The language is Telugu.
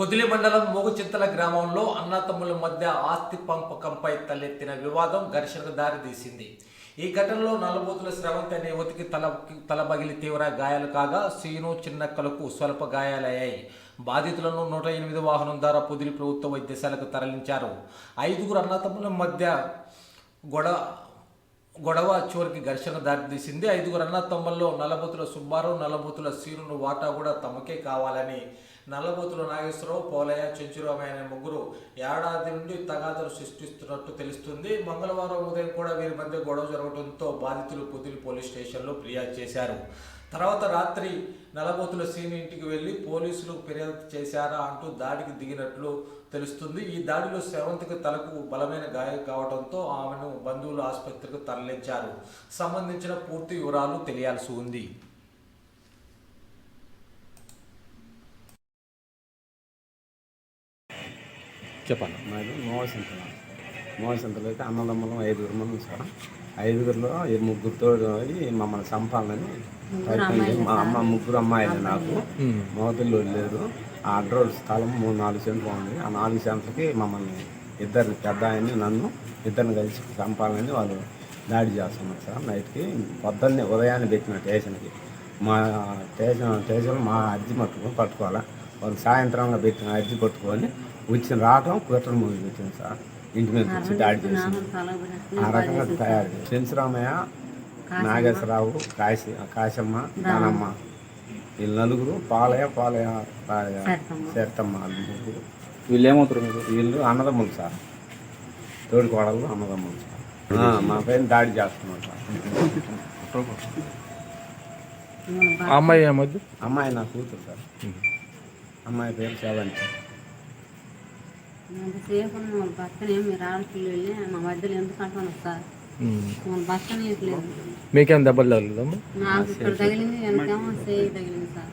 పొదిలి మండలం మూగుచింతల గ్రామంలో అన్నతమ్ముల మధ్య ఆస్తి పంపకంపై తలెత్తిన వివాదం ఘర్షణకు దారితీసింది ఈ ఘటనలో నల్లబోతుల స్రవంతి అనే యువతికి తల తలబగిలి తీవ్ర గాయాలు కాగా సీను చిన్నక్కలకు స్వల్ప గాయాలయ్యాయి. బాధితులను నూట ఎనిమిది వాహనం ద్వారా పొదిలి ప్రభుత్వ వైద్యశాలకు తరలించారు. ఐదుగురు అన్నతమ్ముల మధ్య గొడవ గొడవ చివరికి ఘర్షణ దారితీసింది. ఐదుగురు అన్న తమ్ముల్లో నల్లబోతుల సుబ్బారావు నల్లబోతుల సీరును వాటా కూడా తమకే కావాలని నల్లబోతుల నాగేశ్వరరావు పోలయ్య చెంచురామయ్య అనే ముగ్గురు ఏడాది నుండి తగాదలు సృష్టిస్తున్నట్టు తెలుస్తుంది. మంగళవారం ఉదయం కూడా వీరి మధ్య గొడవ జరగడంతో బాధితులు పొదిలి పోలీస్ స్టేషన్లో ఫిర్యాదు చేశారు. తర్వాత రాత్రి నల్లబోతుల సీని ఇంటికి వెళ్ళి పోలీసులకు ఫిర్యాదు చేశారా అంటూ దాడికి దిగినట్లు తెలుస్తుంది. ఈ దాడిలో సెవంత్కి తలకు బలమైన గాయం కావడంతో ఆమెను బంధువులు ఆసుపత్రికి తరలించారు. సంబంధించిన పూర్తి వివరాలు తెలియాల్సి ఉంది. చెప్పండి. మాది మోవసింతల మోవసింతలు అయితే అన్నదమ్ములం ఐదుగురు మంది సార్. ఐదుగురిలో ఈ ముగ్గురితో మమ్మల్ని చంపాలని ప్రయత్నం మా అమ్మ ముగ్గురు అమ్మాయిలు నాకు. మోతలు లేదు ఆ అడ్రోడ్ స్థలం మూడు నాలుగు సెంట్లు ఉంది. ఆ నాలుగు సెంట్లకి మమ్మల్ని ఇద్దరిని పెద్ద ఆయన్ని నన్ను ఇద్దరిని కలిసి చంపాలని వాళ్ళు దాడి చేస్తున్నారు సార్. నైట్కి పొద్దున్నే ఉదయాన్నే పెట్టిన స్టేషన్కి. మా స్టేషన్ స్టేషన్ మా అర్జీ మట్టుకు పట్టుకోవాలి? వాళ్ళు సాయంత్రంగా పెట్టిన అర్జీ పట్టుకొని వచ్చిన రావటం కుట్ర మూవీ పెట్టింది సార్. ఇంటి మీద వచ్చి దాడి చేసింది. ఆ రకంగా తయారు చేసి చెంచురామయ్య నాగేశ్వరరావు కాశీ కాశమ్మ దానమ్మ. వీళ్ళు నలుగురు పాలయ్య పాలయ్య పాలయ్య శరతమ్మ. వాళ్ళు ముగ్గురు. వీళ్ళు ఏమవుతారు మీరు? వీళ్ళు అన్నదమ్ములు సార్. తోడి కోడలు అన్నదమ్ములు సార్. ఆ, మా పైన దాడి చేస్తున్నారు సార్. అమ్మాయి ఏమొద్దు? అమ్మాయి నా కూతురు సార్. అమ్మాయి పేరు సెవెంటీ ఎంతసేపు వాళ్ళ భర్తనే మీరు ఆడపిల్లలు వెళ్ళి మా మధ్యలో ఎందుకు అంటున్నారు సార్? వాళ్ళ భర్తనే ఇట్లేదు మీకేం దెబ్బలు తగలేదమ్మా? నాకు ఇక్కడ తగిలింది వెనకేమో చేయి తగిలింది సార్.